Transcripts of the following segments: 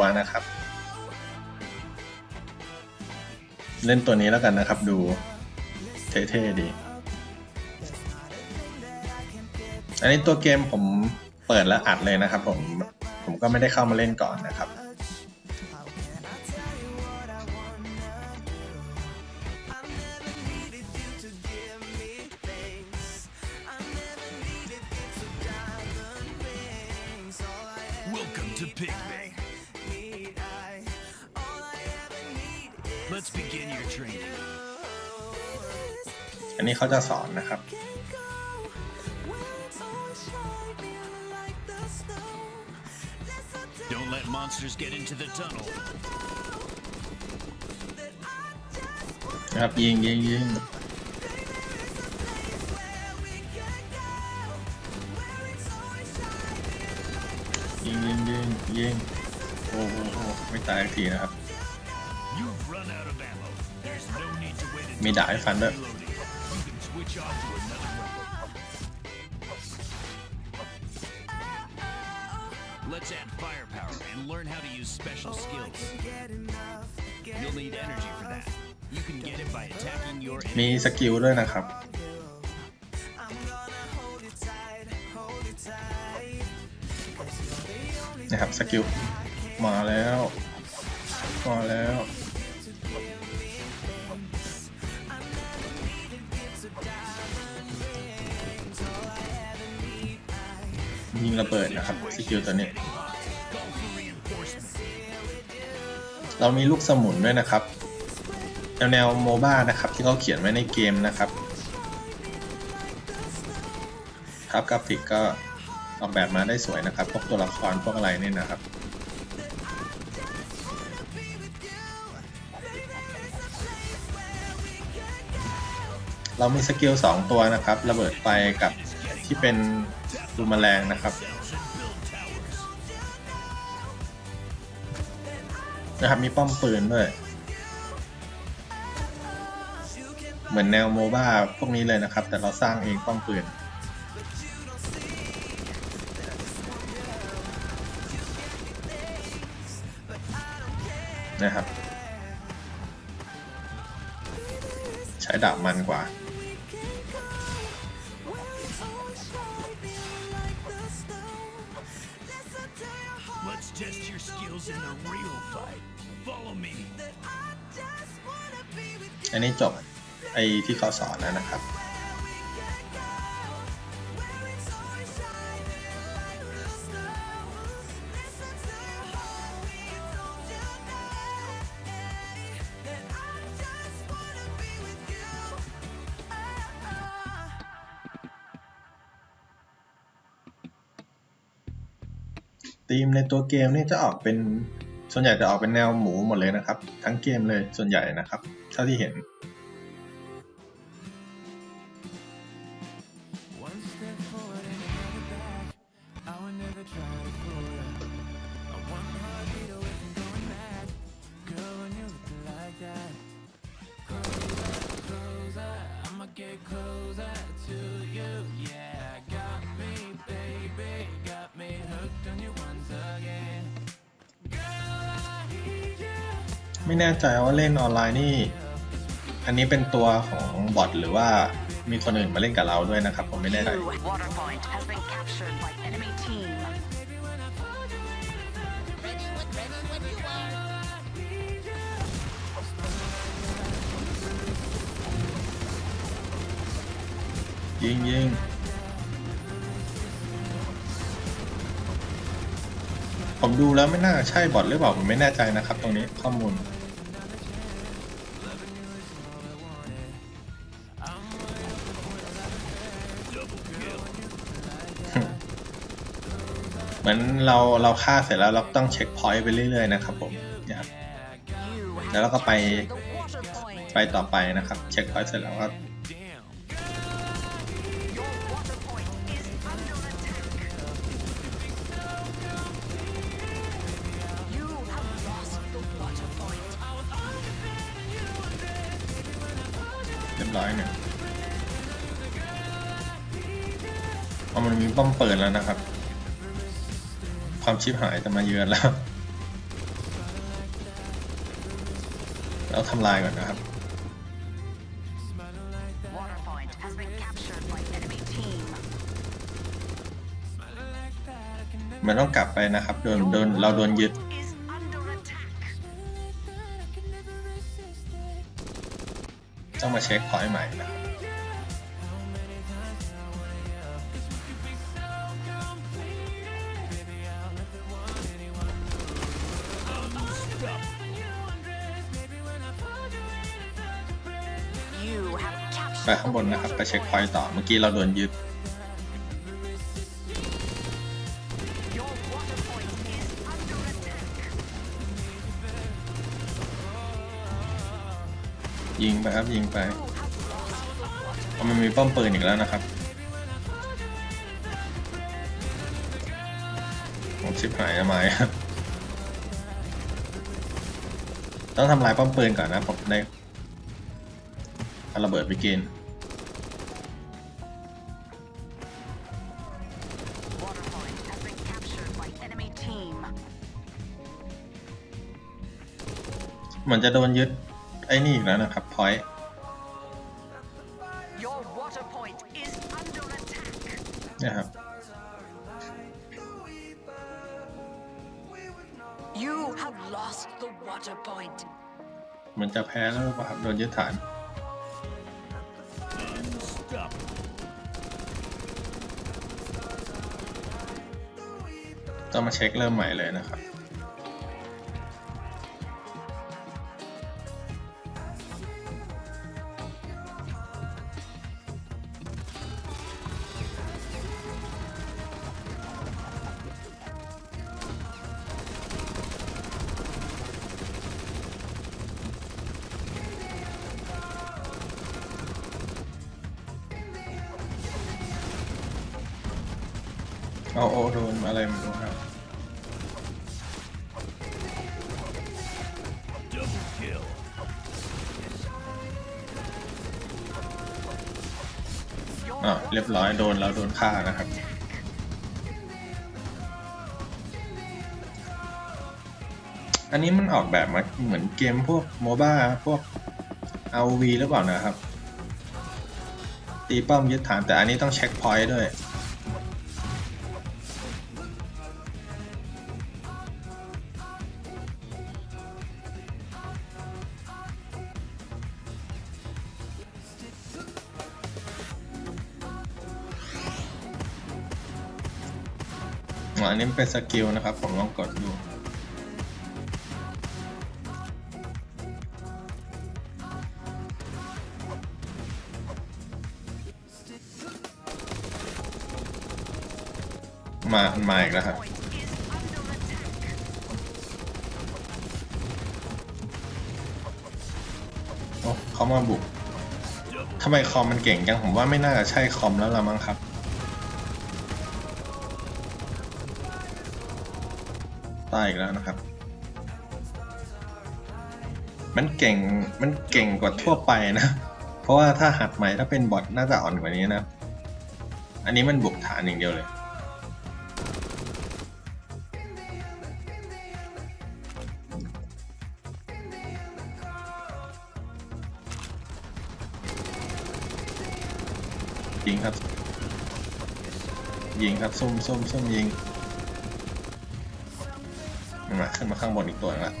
วนะครับ เล่นตัวนี้แล้วกันนะครับ ดูเท่ๆดี อันนี้ตัวเกมผมเปิดแล้วอัดเลยนะครับผม ผมก็ไม่ได้เข้ามาเล่นก่อนนะครับเ e ิ o m e to Pig Bay. อันนี้เขาจะสอนนะครับ Don't let monsters get into the tunnel. นะครับยิงยิงยิงยิงยิงยิงยิงโอ้โหโอ้โหไม่ตายสักทีนะครับ มี until ดาบให้ฟันด้วย reloading. You can switch off to another weapon. Let's add firepower and learn how to use special skills. You'll need energy for that. You can get it by attacking your มี enemies. สกิลด้วยนะครับนะครับสกิลมาแล้ว มาแล้ว ยิงระเบิดนะครับสกิลตัวนี้ เรามีลูกสมุนด้วยนะครับ แนวแนวโมบ้านะครับที่เขาเขียนไว้ในเกมนะครับ ครับกราฟิกก็ออกแบบมาได้สวยนะครับ พวกตัวละครพวกอะไรนี่นะครับเรามีสกิลสองตัวนะครับ ระเบิดไฟกับ ที่เป็นดูมแมลงนะครับนะครับมีป้อมปืนด้วย เหมือนแนวโมบ้าพวกนี้เลยนะครับ แต่เราสร้างเองป้อมปืนนะครับ ใช้ดาบมันกว่า Let's test your skills in the real fight. Follow me. อันนี้จบไอที่เขาสอนแล้วนะครับ ธีมในตัวเกมนี่จะออกเป็นส่วนใหญ่จะออกเป็นแนวหมูหมดเลยนะครับ ทั้งเกมเลยส่วนใหญ่นะครับ เท่าที่เห็น ไม่แน่ใจว่าเล่นออนไลน์นี่ อันนี้เป็นตัวของบอทหรือว่ามีคนอื่นมาเล่นกับเราด้วยนะครับ ผมไม่แน่ใจ Water point has been captured by enemy team. ยิงยิง ผมดูแล้วไม่น่าใช่บอทหรือเปล่าผมไม่แน่ใจนะครับ ตรงนี้ข้อมูล เหมือนเราเราฆ่าเสร็จแล้วเราต้องเช็คพอยต์ไปเรื่อยๆนะครับผมนี่ยครับแล้วเราก็ไปไปต่อไปนะครับ เช็คพอยต์เสร็จแล้วก็ รียบร้อยหนึ่งเอามันมีป้อมเปิดแล้วนะครับ ความชิบหายจะมาเยือนแล้ว แล้วทำลายก่อนนะครับ มันต้องกลับไปนะครับ โดน โดน เราโดนยึด ต้องมาเช็คพอยต์ใหม่นะครับ You have ไป captured ข้างบนนะครับ ไปเช็คพอยต์ต่อ เมื่อกี้เราโดนยึด ยิงไปครับยิงไปมันมีป้อมปืนอีกแล้วนะครับผมชิบหายทำไมครับต้องทำลายป้อมปืนก่อนนะผมได้เอาระเบิดไปกินเหมือนจะโดนยึด ไอ้นี่อีกแล้วนะครับพอยต์ Your water point is under attack. เนี่ยครับ You have lost the water point. เหมือนจะแพ้แล้วหรือเปล่าครับโดนยึดฐาน Unstoppable. ต้องมาเช็คเริ่มใหม่เลยนะครับ เอาโอโดนอะไรไม่รู้ครับ อ่าเรียบร้อยโดนแล้วโดนฆ่านะครับ อันนี้มันออกแบบมาเหมือนเกมพวกโมบ้าพวก RV หรือเปล่านะครับ ตีป้อมยึดฐานแต่อันนี้ต้องเช็คพอยต์ด้วย อ๋ออันนี้เป็นสกิลนะครับ ผมลองกดดูมามาอีกแล้วครับ โอ้เขามาบุกทำไมคอมมันเก่งจัง ผมว่าไม่น่าจะใช่คอมแล้วละมั้งครับ ตายอีกแล้วนะครับ มันเก่ง มันเก่งกว่าทั่วไปนะ เพราะว่าถ้าหัดใหม่ถ้าเป็นบอทน่าจะอ่อนกว่านี้นะ อันนี้มันบุกฐานอย่างเดียวเลยยิงครับ ยิงครับซุ่มซุ่มซุ่มยิง มาขึ้นมาข้างบนอีกตัวหนึงละ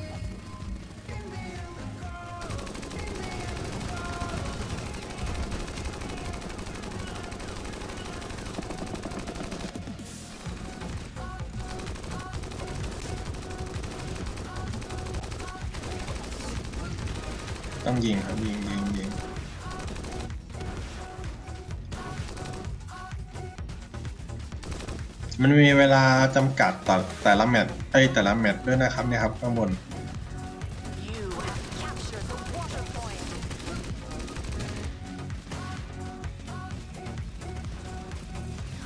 ต้องยิงครับยิงยิง มันมีเวลาจำกัดต่อแต่ละแมตช์ไอแต่ละแมตช์ด้วยนะครับเนี่ยครับข้างบน You have captured the water point.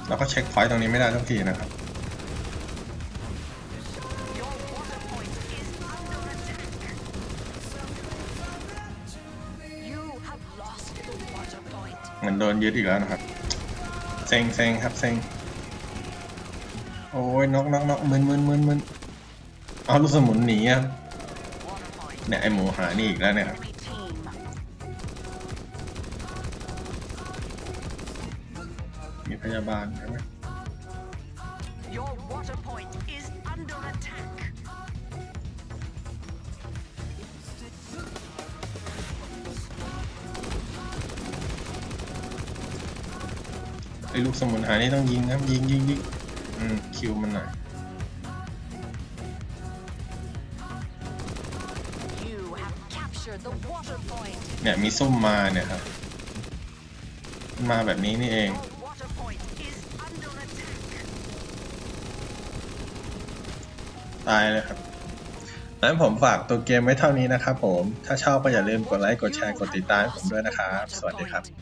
แล้วก็เช็คพอยต์ตรงนี้ไม่ได้ทุกทีนะครับ เหมือนโดนยึดอีกแล้วนะครับ เซ็งเซ็งครับเซ็ง โอ้ยนกนกนกมึนมึนมึนมึนเอาลูกสมุนหนีครับ Water point เนี่ยไอหมูหานี่อีกแล้วเนี่ยครับ Enemy team. มีพยาบาลใช่ไหม Your water point is under attack. ไอลูกสมุนหานี่ต้องยิงครับยิงยิงยิง อืมคิวมันหน่อย You have captured the water point. เนี่ยมีส้มมาเนี่ยครับมันมาแบบนี้นี่เอง Your water point is under attack. ตายเลยครับงั้นผมฝากตัวเกมไว้เท่านี้นะครับผม ถ้าชอบก็อย่าลืมกดไลค์ กดแชร์ กดติดตามให้ผมด้วยนะครับ สวัสดีครับ